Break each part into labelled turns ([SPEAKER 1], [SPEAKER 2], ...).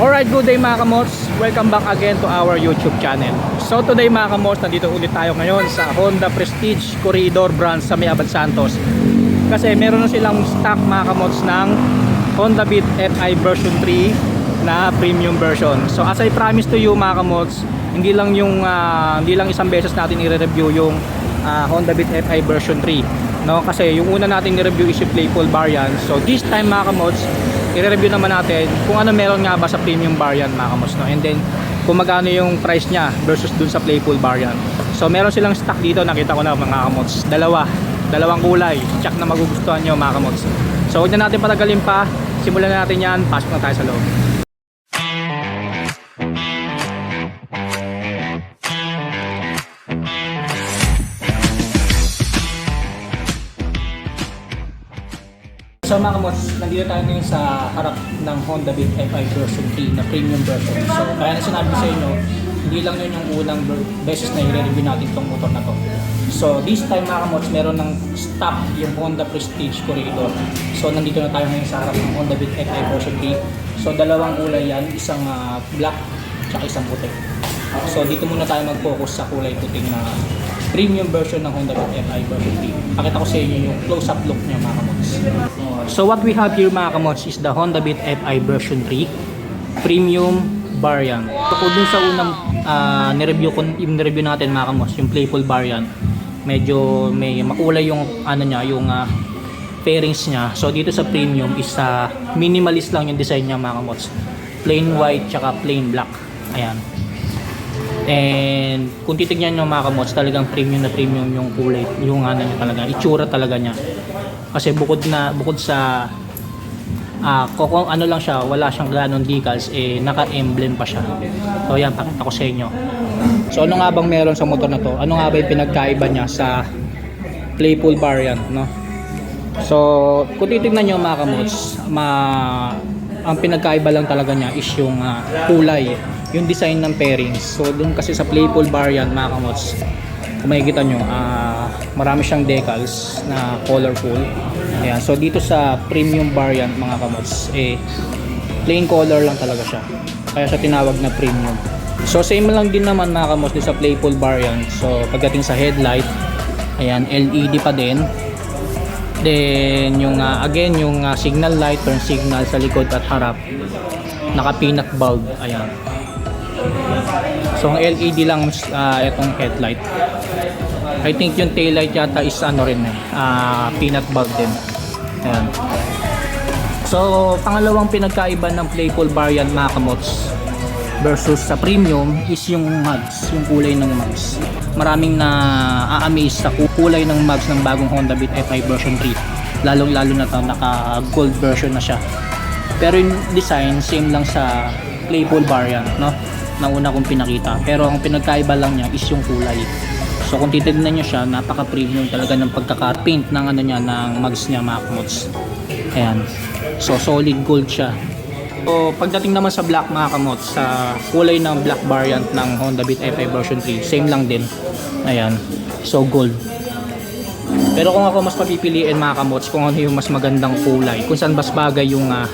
[SPEAKER 1] Alright, good day mga kamots. Welcome back again to our YouTube channel. So today mga kamots, nandito ulit tayo ngayon sa Honda Prestige Corridor branch sa May Abad Santos. Kasi meron na silang stock mga kamots ng Honda Beat FI version 3 na premium version. So as I promised to you mga kamots, hindi lang yung ah, hindi lang isang beses natin i-review yung ah, Honda Beat FI version 3 no kasi yung una nating ni-review is yung Playful variant so this time mga kamods i-review naman natin kung ano meron nga ba sa premium variant mga kamods no? And then kung magkano yung price niya versus dun sa Playful variant so meron silang stock dito nakita ko na mga kamods dalawa. Dalawang kulay check na magugustuhan nyo mga kamods so huwag na natin patagalin pa. Simulan na natin yan. Pasok na tayo sa loob So mga kamots, nandito tayo ngayon sa harap ng Honda Beat FI version 3 na premium version. So kaya na sinabi sa inyo, hindi lang yun yung unang beses na i-review natin itong motor na to. So this time mga kamots, meron ng stock yung Honda Prestige Corridor. So nandito na tayo ngayon sa harap ng Honda Beat FI version 3. So dalawang kulay yan, isang ah, black tsaka isang puti. So dito muna tayo mag-focus sa kulay puting na premium version ng Honda Beat FI version 3. Pakita ko sa inyo yung close-up look niya mga kamots. So what we have here mga kamots is the Honda Beat FI version 3 premium variant. So dun sa unang ah, nireview ko, yung nireview natin mga kamots, yung playful variant, medyo may makulay yung ano niya, yung ah, pairings niya. So dito sa premium is ah, minimalist lang yung design niya mga kamots. Plain white tsaka plain black. Ayan. And kung titignan nyo mga kamots, talagang premium na premium yung kulay, yung ano niya talaga, itsura talaga niya. Kasi bukod na bukod sa ah kung ano lang siya, wala siyang ganon decals, eh naka-emblem pa siya. So yan, pakita ko sa inyo. So ano nga bang meron sa motor na to? Ano nga ba yung pinagkaiba niya sa Playful variant, no? So, kung titignan nyo mga kamots, ma ang pinagkaiba lang talaga niya is yung ah, kulay, yung design ng pairings. So, dun kasi sa Playful variant mga kamots, kung makikita nyo, ah, marami siyang decals na colorful. Ayan. So, dito sa premium variant mga kamots, eh, plain color lang talaga siya. Kaya siya tinawag na premium. So, same lang din naman mga kamots sa Playful variant. So, pagdating sa headlight, ayan, LED pa din. Then yung uh, again yung uh, signal light, turn signal sa likod at harap. Naka peanut bulb, ayan. So ang LED lang uh, itong headlight. I think yung tail light yata is ano rin eh, uh, peanut bulb din. Ayan. So pangalawang pinagkaiba ng Playful variant mga versus sa premium is yung mugs, yung kulay ng mugs. Maraming na a-amaze sa kulay ng mugs ng bagong Honda Beat FI version 3. Lalong lalo na to naka gold version na siya. Pero yung design same lang sa Playful variant, no? Na una kong pinakita. Pero ang pinagkaiba lang niya is yung kulay. So kung titignan niyo siya, napaka-premium talaga ng pagkaka-paint ng ano niya ng mugs niya mga kamots. Ayan. So solid gold siya. So, pagdating naman sa black mga kamot, sa kulay ng black variant ng Honda Beat FI version 3, same lang din. Ayan. So, gold. Pero kung ako mas papipiliin mga kamots, kung ano yung mas magandang kulay, kung saan mas bagay yung ah,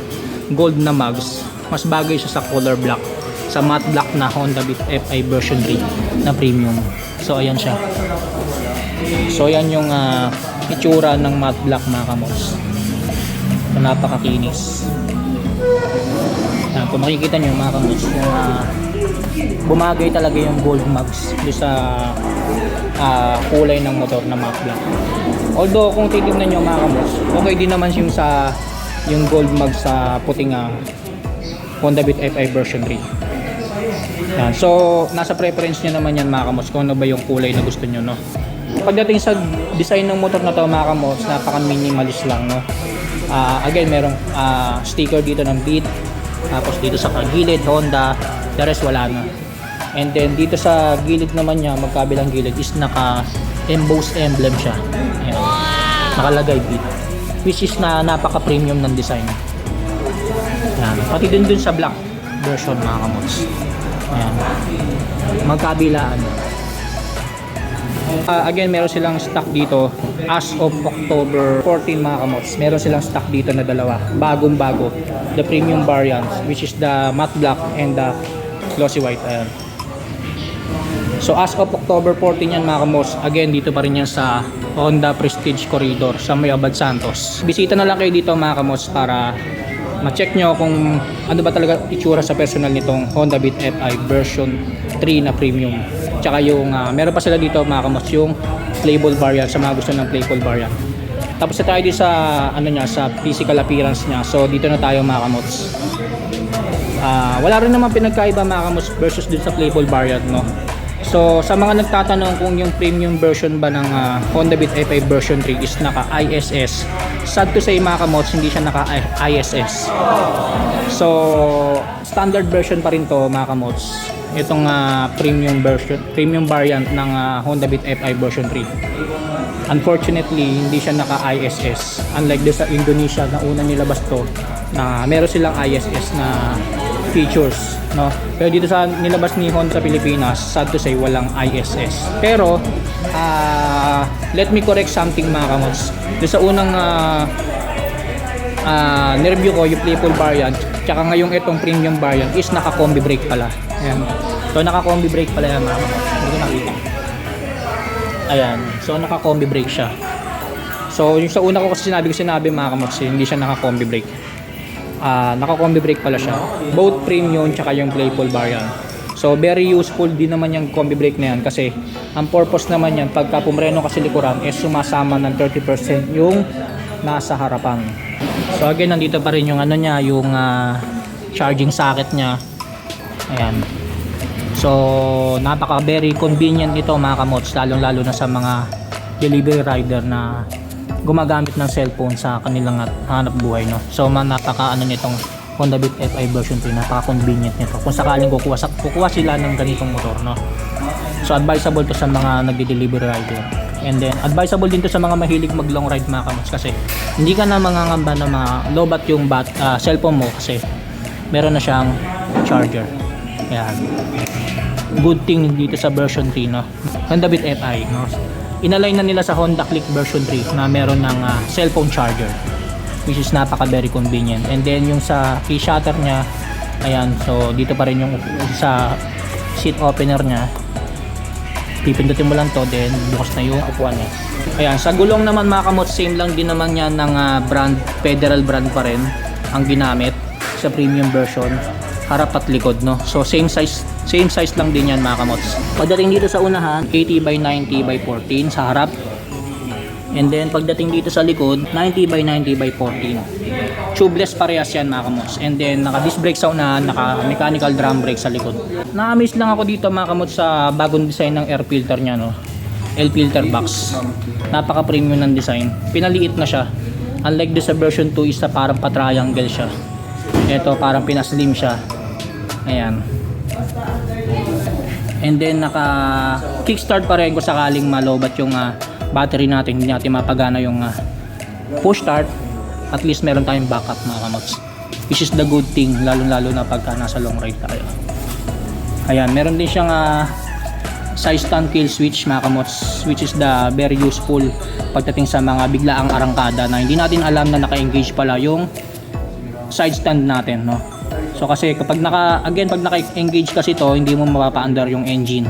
[SPEAKER 1] gold na mugs, mas bagay siya sa color black, sa matte black na Honda Beat FI version 3 na premium. So, ayan siya. So, ayan yung ah, itsura ng matte black mga kamots. So, napakakinis. Yan, kung makikita nyo mga kamuts, yung ah, bumagay talaga yung gold mugs doon sa ah, kulay ng motor na matte black. Although kung titignan nyo mga kamuts, okay din naman yung sa yung gold mugs sa puting ah, Honda Beat FI version 3. Yan. So, nasa preference nyo naman yan mga kamots kung ano ba yung kulay na gusto nyo, no? Pagdating sa design ng motor na to mga kamots, napaka-minimalist lang, no? Ah, again, merong ah, sticker dito ng Beat, tapos dito sa gilid, Honda, the rest wala na. And then dito sa gilid naman niya, magkabilang gilid is naka embossed emblem siya. Ayan. Nakalagay Beat. Which is na napaka-premium ng design. Ayan. Pati din dun sa black version mga kamots. Ayan. Magkabilaan. Ah, again, meron silang stock dito as of October 14 mga kamots. Meron silang stock dito na dalawa. Bagong bago. The premium variants which is the matte black and the glossy white. Ayan. So as of October 14 yan mga kamos, again dito pa rin yan sa Honda Prestige Corridor sa May Abad Santos. Bisita na lang kayo dito mga kamos para ma-check nyo kung ano ba talaga itsura sa personal nitong Honda Beat FI version 3 na premium. Tsaka yung, ah, meron pa sila dito mga kamos, yung playable variant sa mga gusto ng playable variant. Tapos na tayo sa ano niya sa physical appearance niya. So dito na tayo mga kamots. Ah, wala rin naman pinagkaiba mga kamots versus dun sa playable variant no. So sa mga nagtatanong kung yung premium version ba ng ah, Honda Beat FI version 3 is naka ISS. Sad to say mga kamots hindi siya naka ISS. So standard version pa rin to mga kamots. Itong ah, premium version, premium variant ng ah, Honda Beat FI version 3. Unfortunately, hindi siya naka-ISS. Unlike doon sa Indonesia na una nilabas to, na meron silang ISS na features, no? Pero dito sa nilabas ni Honda sa Pilipinas, sad to say, walang ISS. Pero, ah, let me correct something mga kamots. Doon sa unang ah, ah, nireview ko yung playful variant, tsaka ngayong itong premium variant is naka-combi brake pala. Ayan. So, naka-combi brake pala yan mga kamots. Hindi nakita. Ayan. So, naka-combi brake siya. So, yung sa una ko kasi sinabi ko sinabi mga kamots, hindi siya naka-combi brake. Ah, naka-combi brake pala siya. Both premium tsaka yung playful variant. So, very useful din naman yung combi brake na yan kasi ang purpose naman yan pagka pumreno kasi likuran is sumasama ng 30% yung nasa harapan. So, again, nandito pa rin yung ano niya, yung ah, charging socket niya. Ayan. So, napaka very convenient ito mga kamots, lalong lalo na sa mga delivery rider na gumagamit ng cellphone sa kanilang hanap buhay no. So, man, napaka ano nitong Honda Beat FI version 3, napaka convenient nito. Kung sakaling kukuha, sa, kukuha sila ng ganitong motor no. So, advisable to sa mga nagde-delivery rider. And then, advisable din to sa mga mahilig mag long ride mga kamots kasi hindi ka na mangangamba na mga lobat yung bat, ah, cellphone mo kasi meron na siyang charger. Yan good thing dito sa version 3 no Honda Beat FI no inalign na nila sa Honda Click version 3 na meron ng ah, cellphone charger which is napaka very convenient. And then yung sa key shutter niya ayan so dito pa rin yung sa seat opener niya. Pipindutin mo lang to then bukas na yung upuan niya. Ayan sa gulong naman mga kamot same lang din naman yan ng ah, brand federal brand pa rin ang ginamit sa premium version. Harap at likod no? So same size same size lang din yan mga kamots. Pagdating dito sa unahan 80 by 90 by 14 sa harap. And then pagdating dito sa likod 90 by 90 by 14 tubeless parehas yan mga kamots. And then naka disc brake sa unahan naka mechanical drum brake sa likod. Na-amaze lang ako dito mga kamots sa bagong design ng air filter nya no? L filter box. Napaka premium ng design. Pinaliit na siya. Unlike do sa version 2 is na parang pa-triangle siya. Ito parang pinaslim siya. Ayan and then naka kickstart pa rin kung sakaling malobat yung ah, battery natin. Hindi natin mapagana yung ah, push start. At least meron tayong backup mga kamots which is the good thing lalo lalo na pagka nasa long ride tayo. Ayan meron din siyang ah, side stand kill switch mga kamots which is the very useful pagdating sa mga biglaang arangkada na hindi natin alam na naka-engage pala yung side stand natin no so kasi kapag naka again pag naka-engage kasi to hindi mo mapapaandar yung engine.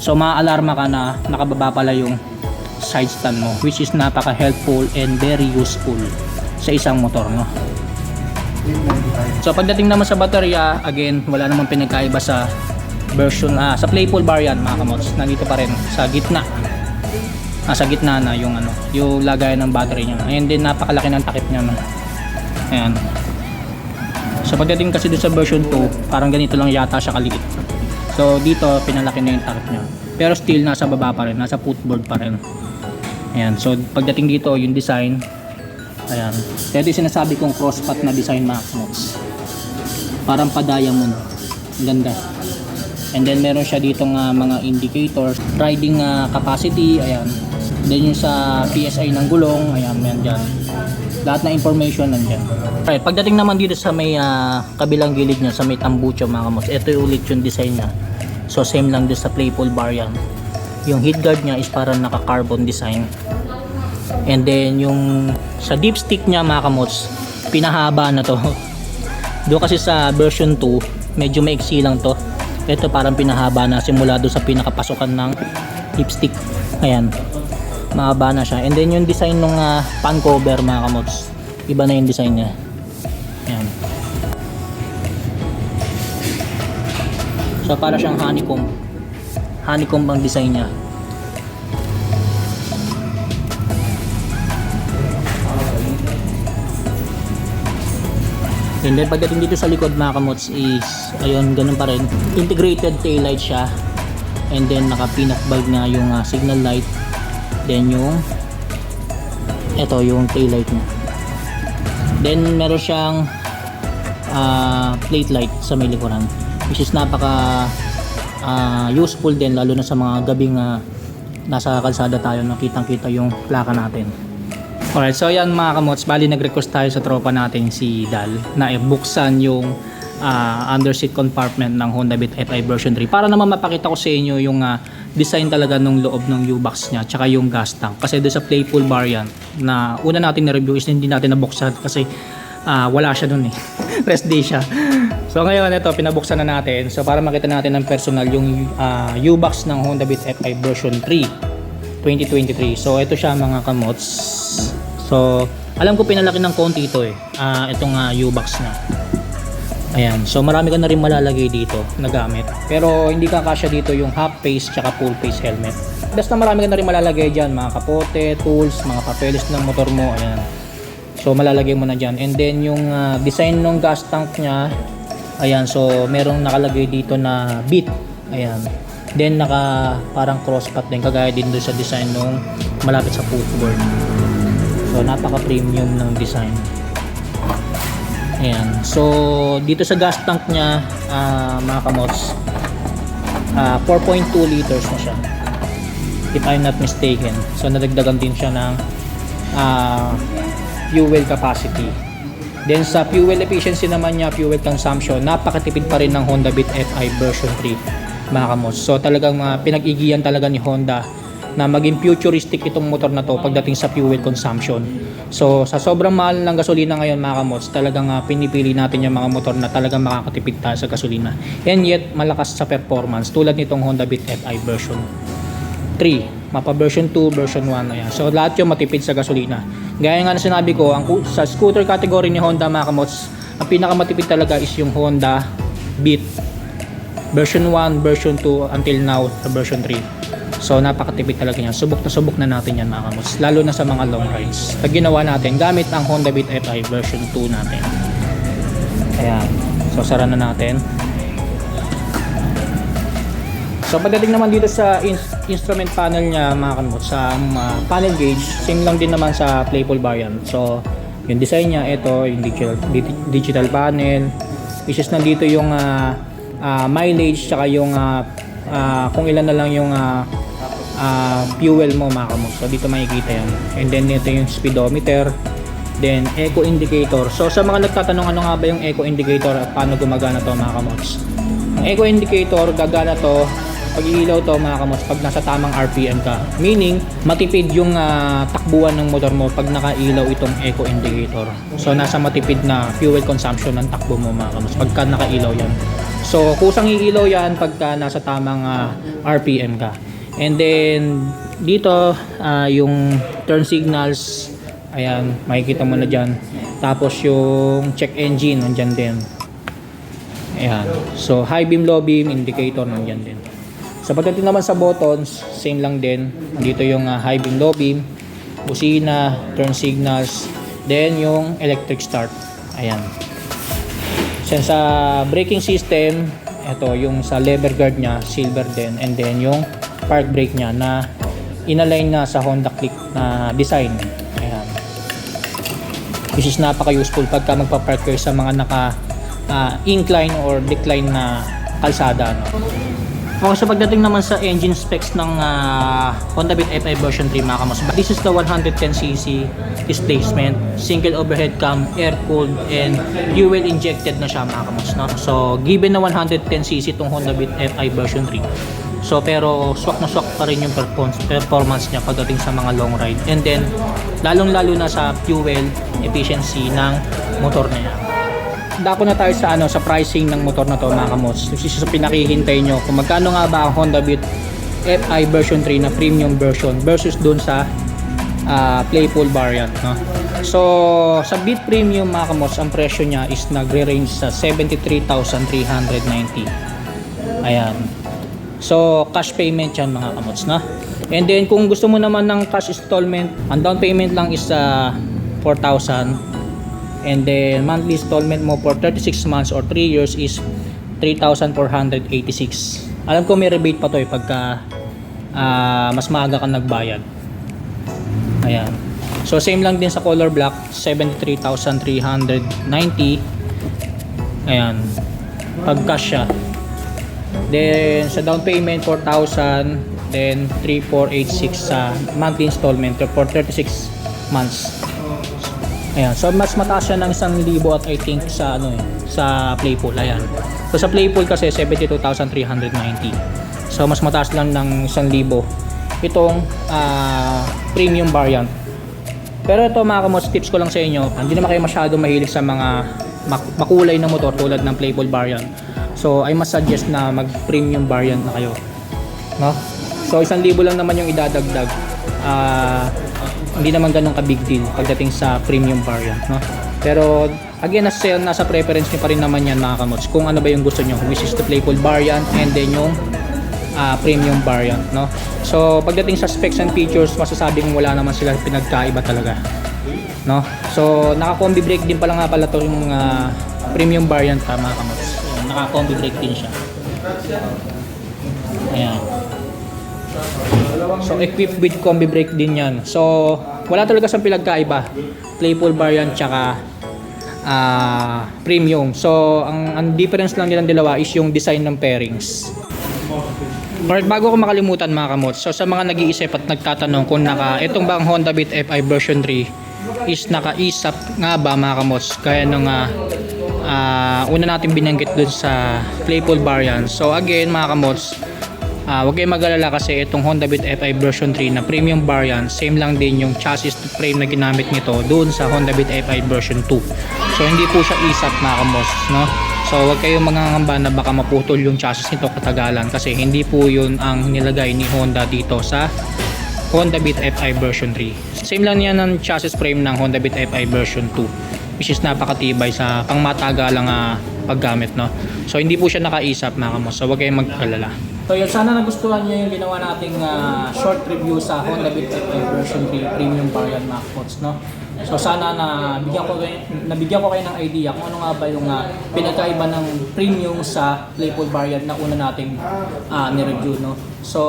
[SPEAKER 1] So maaalarma ka na nakababa pala yung side stand mo which is napaka helpful and very useful sa isang motor no? So pagdating naman sa baterya again wala namang pinagkaiba sa version ah, sa playful variant mga kamots nandito pa rin sa gitna. Nasa gitna na yung ano yung lagayan ng battery niya. And then napakalaki ng takip niya no? Ayan so pagdating kasi doon sa version 2 parang ganito lang yata siya kaliit. So dito pinalaki na yung takip niya. Pero still nasa baba pa rin nasa footboard pa rin. Ayan so pagdating dito yung design ayan. Ito yung sinasabi kong crosspat na design mga kamots. Parang pa diamond. Ang ganda. And then meron siya dito nga mga indicators. Riding ah, capacity ayan. Then yung sa PSI ng gulong ayan yan dyan lahat na information nandyan right, pagdating naman dito sa may ah, kabilang gilid niya sa may tambucho mga kamos ito yung ulit yung design niya so same lang din sa playful variant Yung heat guard niya is parang naka-carbon design. And then yung sa dipstick niya mga kamots, pinahaba na to. Doon kasi sa version 2, medyo maiksi lang to. Ito parang pinahaba na simula doon sa pinakapasukan ng dipstick. Ayan. Mahaba na siya. And then yung design ng uh, pan cover mga kamots, iba na yung design niya. Ayan. So para siyang honeycomb. Honeycomb ang design niya. And then pagdating dito sa likod mga kamots is ayun ganun pa rin integrated tail light siya and then naka pinak bulb nga yung ah, signal light then yung ito yung tail light niya. Then meron siyang ah, plate light sa may likuran which is napaka ah, useful din lalo na sa mga gabing ah, nasa kalsada tayo nakitang kita yung plaka natin. Alright, so yan mga kamots, bali nag-request tayo sa tropa natin si Dal na ibuksan yung ah, underseat compartment ng Honda Beat FI version 3 para naman mapakita ko sa inyo yung ah, design talaga ng loob ng U-Box niya tsaka yung gas tank. Kasi doon sa playful variant na una natin na-review is hindi natin nabuksan kasi ah, wala siya dun eh. Rest day siya. So ngayon ito pinabuksan na natin. So para makita natin ng personal yung ah, U-Box ng Honda Beat FI version 3 2023 so ito siya mga kamots. So, alam ko pinalaki ng konti ito eh. Ah, itong uh, U-box na. Ayan. So, marami ka na rin malalagay dito na gamit. Pero, hindi ka kasya dito yung half face tsaka full face helmet. Basta marami ka na rin malalagay dyan. Mga kapote, tools, mga papeles ng motor mo. Ayan. So, malalagay mo na dyan. And then, yung ah, design ng gas tank niya. Ayan. So, merong nakalagay dito na bit. Ayan. Then, naka parang crosscut din. Kagaya din doon sa design nung malapit sa footboard. So napaka-premium ng design. Ayan. So dito sa gas tank niya ah, mga kamots ah, 4.2 liters na siya. If I'm not mistaken. So nadagdagan din siya ng ah, fuel capacity. Then sa fuel efficiency naman niya, fuel consumption, napakatipid pa rin ng Honda Beat FI version 3 mga kamots. So talagang uh, pinag-igiyan talaga ni Honda na maging futuristic itong motor na to pagdating sa fuel consumption. So sa sobrang mahal ng gasolina ngayon mga kamots, talagang uh, pinipili natin yung mga motor na talagang makakatipid tayo sa gasolina. And yet malakas sa performance tulad nitong Honda Beat FI version 3, mapa version 2, version 1 ayan. So lahat yung matipid sa gasolina. Gaya nga na sinabi ko, ang sa scooter category ni Honda mga kamots, ang pinakamatipid talaga is yung Honda Beat version 1, version 2 until now sa version 3. So napakatipid talaga yan. Subok na subok na natin yan mga kamots. Lalo na sa mga long rides. Pag ginawa natin gamit ang Honda Beat FI version 2 natin. Ayan. So sara na natin. So pagdating naman dito sa in- instrument panel niya mga kamot, sa uh, panel gauge, same lang din naman sa Playful variant. So yung design niya, ito yung digital, di- digital panel, which is nandito yung ah, ah, mileage, tsaka yung ah, ah, kung ilan na lang yung ah, ah, fuel mo mga kamot. So dito makikita yan. And then ito yung speedometer, then eco indicator. So sa mga nagtatanong ano nga ba yung eco indicator at paano gumagana to mga kamots. Ang eco indicator gagana to pag ilaw to mga kamos pag nasa tamang RPM ka. Meaning matipid yung ah, takbuhan ng motor mo pag nakailaw itong eco indicator. So nasa matipid na fuel consumption ng takbo mo mga kamos pagka nakailaw yan. So kusang iilaw yan pagka nasa tamang ah, RPM ka. And then dito ah, yung turn signals Ayan, makikita mo na dyan. Tapos yung check engine, nandyan din. Ayan. So, high beam, low beam, indicator, nandyan din. So, pagdating naman sa buttons, same lang din. Dito yung ah, high beam, low beam, busina, turn signals, then yung electric start. Ayan. So, sa braking system, ito yung sa lever guard niya, silver din. And then yung park brake niya na inalign na sa Honda Click na design. Ayan which is napaka-useful pagka magpa-park sa mga naka ah, incline or decline na kalsada. No? Okay, so pagdating naman sa engine specs ng ah, Honda Beat FI version 3 mga kamos, this is the 110cc displacement, single overhead cam, air-cooled, and fuel injected na siya mga kamos. No? So, given na 110cc itong Honda Beat FI version 3, So pero swak na swak pa rin yung performance, niya pagdating sa mga long ride. And then lalong lalo na sa fuel efficiency ng motor na yan. Dako na tayo sa ano sa pricing ng motor na to mga kamots. Which is sa pinakihintay nyo kung magkano nga ba ang Honda Beat FI version 3 na premium version versus dun sa ah, playful variant no. So sa Beat Premium mga kamots ang presyo niya is nagre-range sa 73,390. Ayan. So cash payment yan mga kamots no. And then kung gusto mo naman ng cash installment, ang down payment lang is ah, 4,000 and then monthly installment mo for 36 months or 3 years is 3,486 alam ko may rebate pa to eh pagka ah, mas maaga ka nagbayad. Ayan. So same lang din sa color black 73,390 ayan. Pag cash siya then sa down payment 4,000 then 3,486 sa monthly installment for 36 months Ayan, so mas mataas siya ng 1,000 at I think sa ano eh, sa Playpool. Ayan. So sa Playpool kasi 72,390. So mas mataas lang ng 1,000 itong ah, premium variant. Pero ito mga kamos, tips ko lang sa inyo, hindi naman kayo masyado mahilig sa mga mak- makulay na motor tulad ng Playpool variant. So I must suggest na mag premium variant na kayo. No? So 1,000 lang naman yung idadagdag. Ah hindi naman ganun ka big deal pagdating sa premium variant, no? Pero again, nasa, nasa preference niyo pa rin naman yan mga kamots kung ano ba yung gusto niyo, which is the playful variant and then yung ah, premium variant, no? So pagdating sa specs and features, masasabi kong wala naman sila pinagkaiba talaga, no? So naka-combi brake din pala nga pala to yung ah, premium variant ha, mga kamots. Naka-combi brake din siya. Ayan. So equipped with combi brake din yan. So wala talaga sa pinagkaiba. Playful variant tsaka ah, premium. So ang, ang difference lang nilang dalawa is yung design ng pairings. Alright, bago ko makalimutan mga kamot, so sa mga nag-iisip at nagtatanong kung naka, itong bang Honda Beat FI version 3 is naka-isap nga ba mga kamots, kaya nung ah, ah, una natin binanggit dun sa Playful variant. So again mga kamots, Ah, huwag kayong mag-alala kasi itong Honda Beat FI version 3 na premium variant, same lang din yung chassis to frame na ginamit nito doon sa Honda Beat FI version 2. So hindi po siya isap mga kamos, no? So huwag kayong mangangamba na baka maputol yung chassis nito katagalan kasi hindi po yun ang nilagay ni Honda dito sa Honda Beat FI version 3. Same lang yan ng chassis frame ng Honda Beat FI version 2 which is napakatibay sa pangmatagalang uh, paggamit no. So hindi po siya nakaisap mga kamos. So huwag kayong mag-alala. So yun, sana nagustuhan niyo yung ginawa nating ah, short review sa Honda Beat version 3 premium variant MacBooks no. So sana na bigyan ko kayo, nabigyan ko kayo ng idea kung ano nga ba yung ah, pinagkaiba ng premium sa Playful variant na una nating ah, ni-review no. So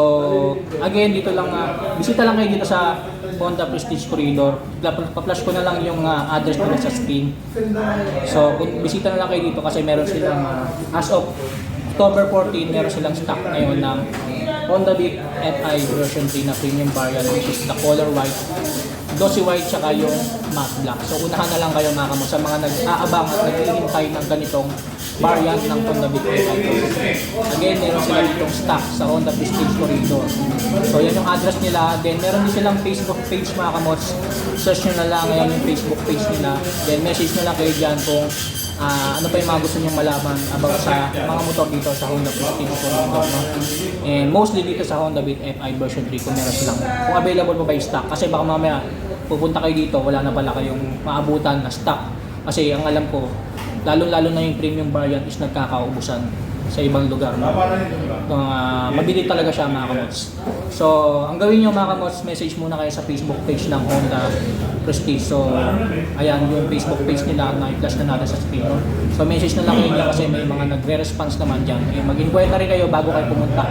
[SPEAKER 1] again dito lang ah, bisita lang kayo dito sa Honda Prestige Corridor. Pa-flash ko na lang yung ah, address nila sa screen. So bisita na lang kayo dito kasi meron silang ah, as of October 14, meron silang stock ngayon ng Honda Beat FI version 3 na premium variant which is the color white, glossy white, tsaka yung matte black. So unahan na lang kayo mga kamo sa mga nag-aabang at naghihintay ng ganitong variant ng Honda Beat FI version 3. Again, meron sila ditong stock sa Honda Prestige Corridor. So yan yung address nila. Then meron din silang Facebook page mga kamots. Search nyo na lang yan yung Facebook page nila. Then message nyo lang kayo dyan kung Ah, ano pa yung mga gusto nyong malaman about sa mga motor dito sa Honda Prestige Corridor, no? And mostly dito sa Honda Beat FI version 3 kung meron silang, kung available pa ba yung stock. Kasi baka mamaya pupunta kayo dito, wala na pala kayong maabutan na stock. Kasi ang alam ko, lalo-lalo na yung premium variant is nagkakaubusan sa ibang lugar. No? Uh, mabili talaga siya mga kamots. So, ang gawin nyo mga kamots, message muna kayo sa Facebook page ng Honda Prestige. So, ayan yung Facebook page nila na i-flash na natin sa screen. No? So, message na lang kayo niya kasi may mga nagre-response naman dyan. Eh, rin kayo bago kayo pumunta.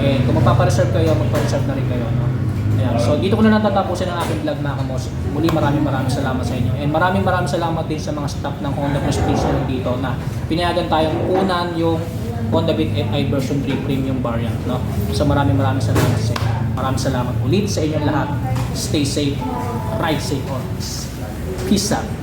[SPEAKER 1] Eh, kung magpapareserve kayo, magpa-reserve na rin kayo. No? Ayan. So, dito ko na natatapusin ang aking vlog mga kamos. Muli maraming maraming salamat sa inyo. And maraming maraming salamat din sa mga staff ng Honda Prestige na dito na pinayagan tayong unan yung Honda Beat FI version 3 premium variant. No? So, maraming maraming salamat sa inyo. Maraming salamat ulit sa inyong lahat. Stay safe, ride safe always. Peace out.